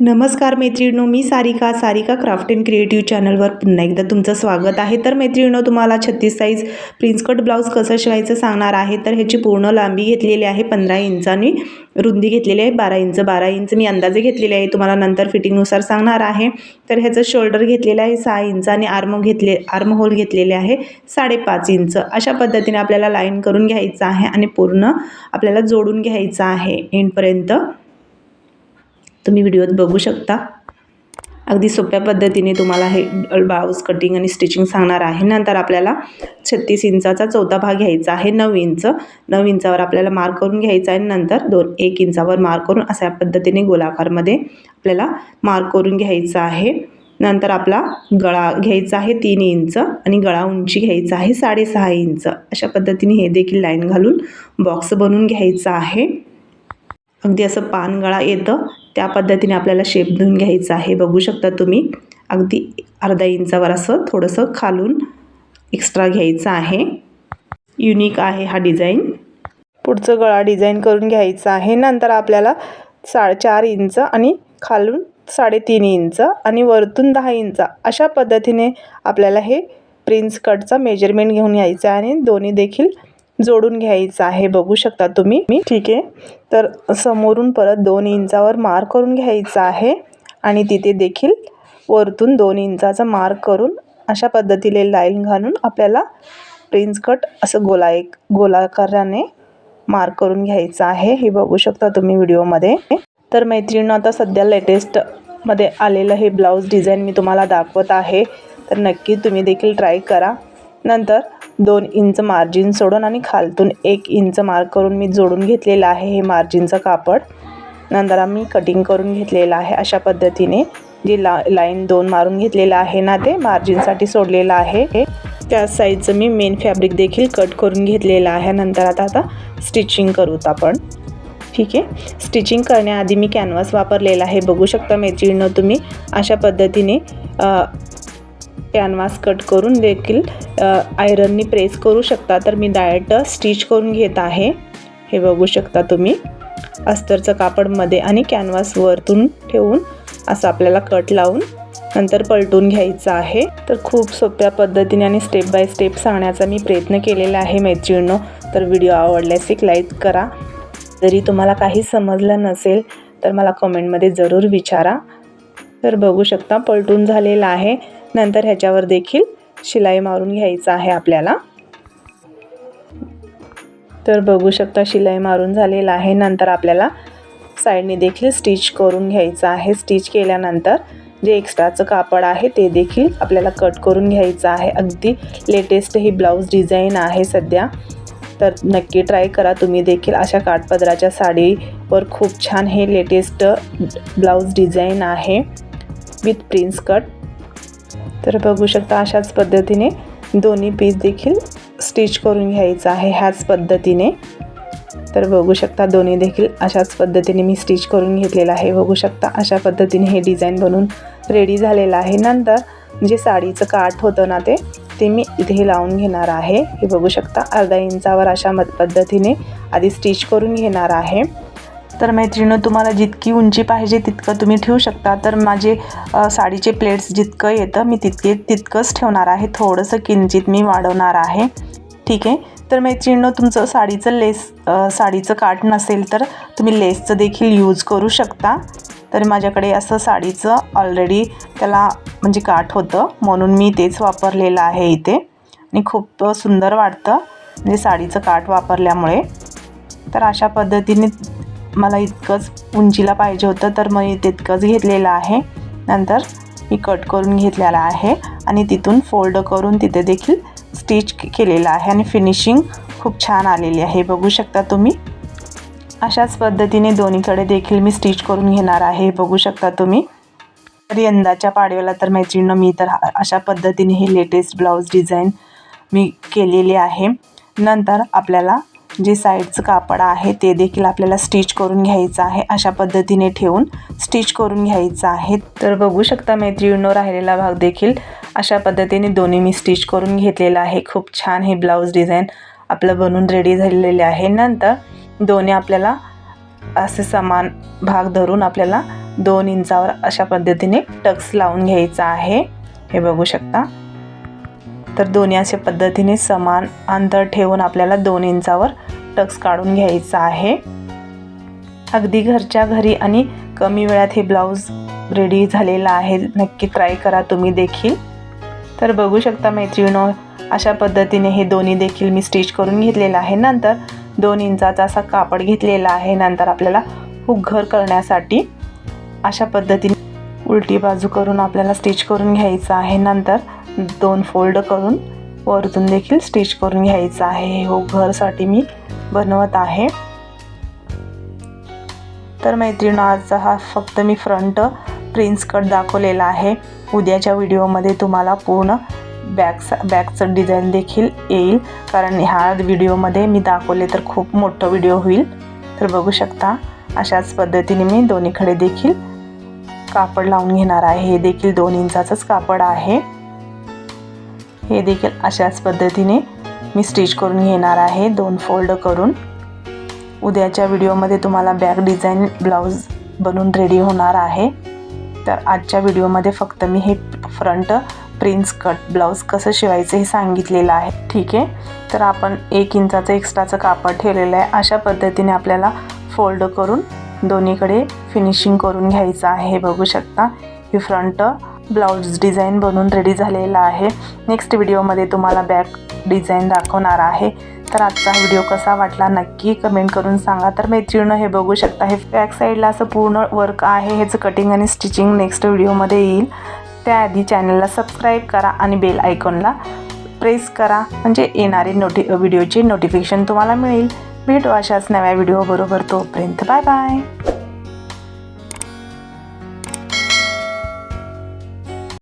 नमस्कार मैत्रिणो मी Sarika Sarika craft and creative चॅनलवर पुन्हा एकदा तुमचं स्वागत आहे. तर मैत्रिणो तुम्हाला छत्तीस साईज प्रिन्स कट ब्लाऊज कसं शिवायचं सांगणार आहे. तर ह्याची पूर्ण लांबी घेतलेली आहे पंधरा इंचानी रुंदी घेतलेली आहे बारा इंच. बारा इंच मी अंदाजे घेतलेले आहे तुम्हाला नंतर फिटिंगनुसार सांगणार आहे. तर ह्याचं शोल्डर घेतलेलं आहे सहा इंच आणि आर्म घेतले आर्म होल घेतलेले आहे साडेपाच इंच. अशा पद्धतीने आपल्याला लाईन करून घ्यायचं आहे आणि पूर्ण आपल्याला जोडून घ्यायचं आहे एंडपर्यंत. तुम्ही व्हिडिओत बघू शकता. अगदी सोप्या पद्धतीने तुम्हाला हे ब्लाऊज कटिंग आणि स्टिचिंग सांगणार आहे. नंतर आपल्याला छत्तीस इंचाचा चौथा भाग घ्यायचा आहे नऊ इंच. नऊ इंचावर आपल्याला मार्क करून घ्यायचा आहे. नंतर दोन एक इंचावर मार्क करून अशा पद्धतीने गोलाकारमध्ये आपल्याला मार्क करून घ्यायचा आहे. नंतर आपला गळा घ्यायचा आहे तीन इंच आणि गळा उंची घ्यायचा आहे साडेसहा इंच. अशा पद्धतीने हे देखील लाईन घालून बॉक्स बनवून घ्यायचा आहे. अगदी असं पान गळा येतं. त्या पद्धतीने आपल्याला शेप देऊन घ्यायचा आहे. बघू शकता तुम्ही. अगदी अर्धा इंचावर असं थोडंसं खालून एक्स्ट्रा घ्यायचं आहे. युनिक आहे हा डिझाईन पुढचं गळा डिझाईन करून घ्यायचा आहे. नंतर आपल्याला सा चार इंच आणि खालून साडेतीन इंच आणि वरतून दहा इंच अशा पद्धतीने आपल्याला हे प्रिन्स कटचा मेजरमेंट घेऊन यायचं आहे. आणि दोन्ही देखील जोडून घ्यायचं आहे. बघू शकता तुम्ही. मी ठीक आहे. तर समोरून परत दोन इंचावर मार्क करून घ्यायचं आहे. आणि तिथे देखील वरतून दोन इंचाचा मार्क करून अशा पद्धतीने लाईन घालून आपल्याला प्रिन्स कट असं गोला एक गोलाकाराने मार्क करून घ्यायचं आहे. हे बघू शकता तुम्ही व्हिडिओमध्ये. तर मैत्रिणींनो आता सध्या लेटेस्टमध्ये आलेलं हे ब्लाऊज डिझाईन मी तुम्हाला दाखवत आहे. तर नक्की तुम्ही देखील ट्राय करा. नंतर दोन इंच मार्जिन सोडून आणि खालतून एक इंच मार्क करून मी जोडून घेतलेलं आहे हे मार्जिनचं कापड. नंतर आम्ही कटिंग करून घेतलेलं आहे अशा पद्धतीने. जी ला लाईन दोन मारून घेतलेलं आहे ना ते मार्जिनसाठी सोडलेलं आहे. हे त्या साईजचं मी मेन फॅब्रिक देखील कट करून घेतलेलं आहे. नंतर आता आता स्टिचिंग करूत आपण. ठीक आहे? स्टिचिंग करण्याआधी मी कॅनव्हास वापरलेला आहे. बघू शकता मेचिडनं तुम्ही अशा पद्धतीने कॅनव्हास कट करून देखील आयरननी प्रेस करू शकता. तर मी डायरेक्ट स्टिच करून घेत आहे. हे बघू शकता तुम्ही. अस्तरचं कापडमध्ये आणि कॅनव्हास वरतून ठेवून असं आपल्याला कट लावून नंतर पलटून घ्यायचं आहे. तर खूप सोप्या पद्धतीने आणि स्टेप बाय स्टेप सांगण्याचा मी प्रयत्न केलेला आहे मैत्रिणींनो. तर व्हिडिओ आवडल्यास एक लाईक करा. जरी तुम्हाला काही समजलं नसेल तर मला कमेंटमध्ये जरूर विचारा. तर बघू शकता पलटून झालेला आहे. नंतर ह्याच्यावर देखील शिलाई मारून घ्यायचं आहे आपल्याला. तर बघू शकता शिलाई मारून झालेला आहे. नंतर आपल्याला साईडने देखील स्टिच करून घ्यायचं आहे. स्टिच केल्यानंतर जे एक्स्ट्राचं कापड आहे ते देखील आपल्याला कट करून घ्यायचं आहे. अगदी लेटेस्ट ही ब्लाऊज डिझाईन आहे सध्या. तर नक्की ट्राय करा. तुम्ही देखील अशा काठपदराच्या साडीवर खूप छान हे लेटेस्ट ब्लाऊज डिझाईन आहे. विथ प्रिन्स कट तर बघू शकता अशाच पद्धतीने दोन्ही पीस देखील स्टिच करून घ्यायचं आहे ह्याच पद्धतीने. तर बघू शकता दोन्ही देखील अशाच पद्धतीने मी स्टिच करून घेतलेलं आहे. बघू शकता अशा पद्धतीने हे डिझाईन बनून रेडी झालेलं आहे. नंतर जे साडीचं काठ होतं ना ते ते मी इथे लावून घेणार आहे. हे बघू शकता अर्धा इंचावर अशा मद पद्धतीने आधी स्टिच करून घेणार आहे. तर मैत्रिणीनं तुम्हाला जितकी उंची पाहिजे तितकं तुम्ही ठेवू शकता. तर माझे साडीचे प्लेट्स जितकं येतं मी तितके तितकंच ठेवणार आहे. थोडंसं किंचित मी वाढवणार आहे. ठीक आहे? तर मैत्रिणीनं तुमचं साडीचं लेस साडीचं काठ नसेल तर तुम्ही लेसचं देखील यूज करू शकता. तर माझ्याकडे असं साडीचं ऑलरेडी त्याला म्हणजे काठ होतं म्हणून मी तेच वापरलेलं आहे इथे. आणि खूप सुंदर वाटतं म्हणजे साडीचं काठ वापरल्यामुळे. तर अशा पद्धतीने मला इतकंच उंचीला पाहिजे होतं तर मी तितकंच घेतलेलं आहे. नंतर मी कट करून घेतलेला आहे आणि तिथून फोल्ड करून तिथे देखील स्टिच केलेलं आहे आणि फिनिशिंग खूप छान आलेली आहे. बघू शकता तुम्ही? अशाच पद्धतीने दोन्हीकडे देखील मी स्टिच करून घेणार आहे. बघू शकता तुम्ही? तर यंदाच्या पाडव्याला तर मैत्रिणीनं मी तर अशा पद्धतीने हे लेटेस्ट ब्लाऊज डिझाईन मी केलेली आहे. नंतर आपल्याला जे साईडचं कापड आहे ते देखील आपल्याला स्टिच करून घ्यायचं आहे. अशा पद्धतीने ठेवून स्टिच करून घ्यायचं आहे. तर बघू शकता मैत्रिणीनं राहिलेला भाग देखील अशा पद्धतीने दोन्ही मी स्टिच करून घेतलेला आहे. खूप छान हे ब्लाऊज डिझाईन आपलं बनून रेडी झालेले आहे. नंतर दोन्ही आपल्याला असे समान भाग धरून आपल्याला दोन इंचावर अशा पद्धतीने टक्स लावून घ्यायचा आहे. हे बघू शकता. तर दोन्ही अशा पद्धतीने समान अंतर ठेवून आपल्याला दोन इंचावर टक्स काढून घ्यायचा आहे. अगदी घरच्या घरी आणि कमी वेळात हे ब्लाऊज रेडी झालेला आहे. नक्की ट्राय करा तुम्ही देखील. तर बघू शकता मैत्रिणो अशा पद्धतीने हे दोन्ही देखील मी स्टिच करून घेतलेलं आहे. नंतर दोन इंचाचा असा कापड घेतलेला आहे. नंतर आपल्याला हुक घर करण्यासाठी अशा पद्धतीने उलटी बाजू करून आपल्याला स्टिच करून घ्यायचं आहे. नंतर दोन फोल्ड करून वरतून देखील स्टिच करून घ्यायचं आहे. हो घरसाठी मी बनवत आहे. तर मैत्रिणी आजचा हा फक्त मी फ्रंट प्रिन्स कट दाखवलेला आहे. उद्याच्या व्हिडिओमध्ये तुम्हाला पूर्ण बॅक बॅकचं डिझाईन देखील येईल. कारण ह्या व्हिडिओमध्ये मी दाखवले तर खूप मोठं व्हिडिओ होईल. तर बघू शकता अशाच पद्धतीने मी दोन्हीकडे देखील कापड लावून घेणार आहे. हे देखील दोन इंचाचंच कापड आहे. हे देखील अशाच पद्धतीने मी स्टिच करून घेणार आहे दोन फोल्ड करून. उद्याच्या व्हिडिओमध्ये तुम्हाला बॅक डिझाईन ब्लाऊज बनून रेडी होणार आहे. तर आजच्या व्हिडिओमध्ये फक्त मी हे फ्रंट प्रिन्स कट ब्लाऊज कसं शिवायचं हे सांगितलेलं आहे. ठीक आहे? तर आपण एक इंचाचं एक्स्ट्राचं कापड ठेवलेलं आहे. अशा पद्धतीने आपल्याला फोल्ड करून दोन्हीकडे फिनिशिंग करून घ्यायचं आहे. हे बघू शकता. ही फ्रंट ब्लाऊज डिझाईन बनवून रेडी झालेला आहे. नेक्स्ट व्हिडिओमध्ये तुम्हाला बॅक डिझाईन दाखवणार आहे. तर आजचा व्हिडिओ कसा वाटला नक्की कमेंट करून सांगा. तर मैत्रिणं हे बघू शकता हे बॅक साईडला असं पूर्ण वर्क आहे. ह्याचं कटिंग आणि स्टिचिंग नेक्स्ट व्हिडिओमध्ये येईल. त्याआधी चॅनलला सबस्क्राईब करा आणि बेल आयकॉनला प्रेस करा. म्हणजे येणारे नोटि व्हिडिओचे नोटिफिकेशन तुम्हाला मिळेल. भेटू अशाच नव्या व्हिडिओबरोबर तोपर्यंत. Bye bye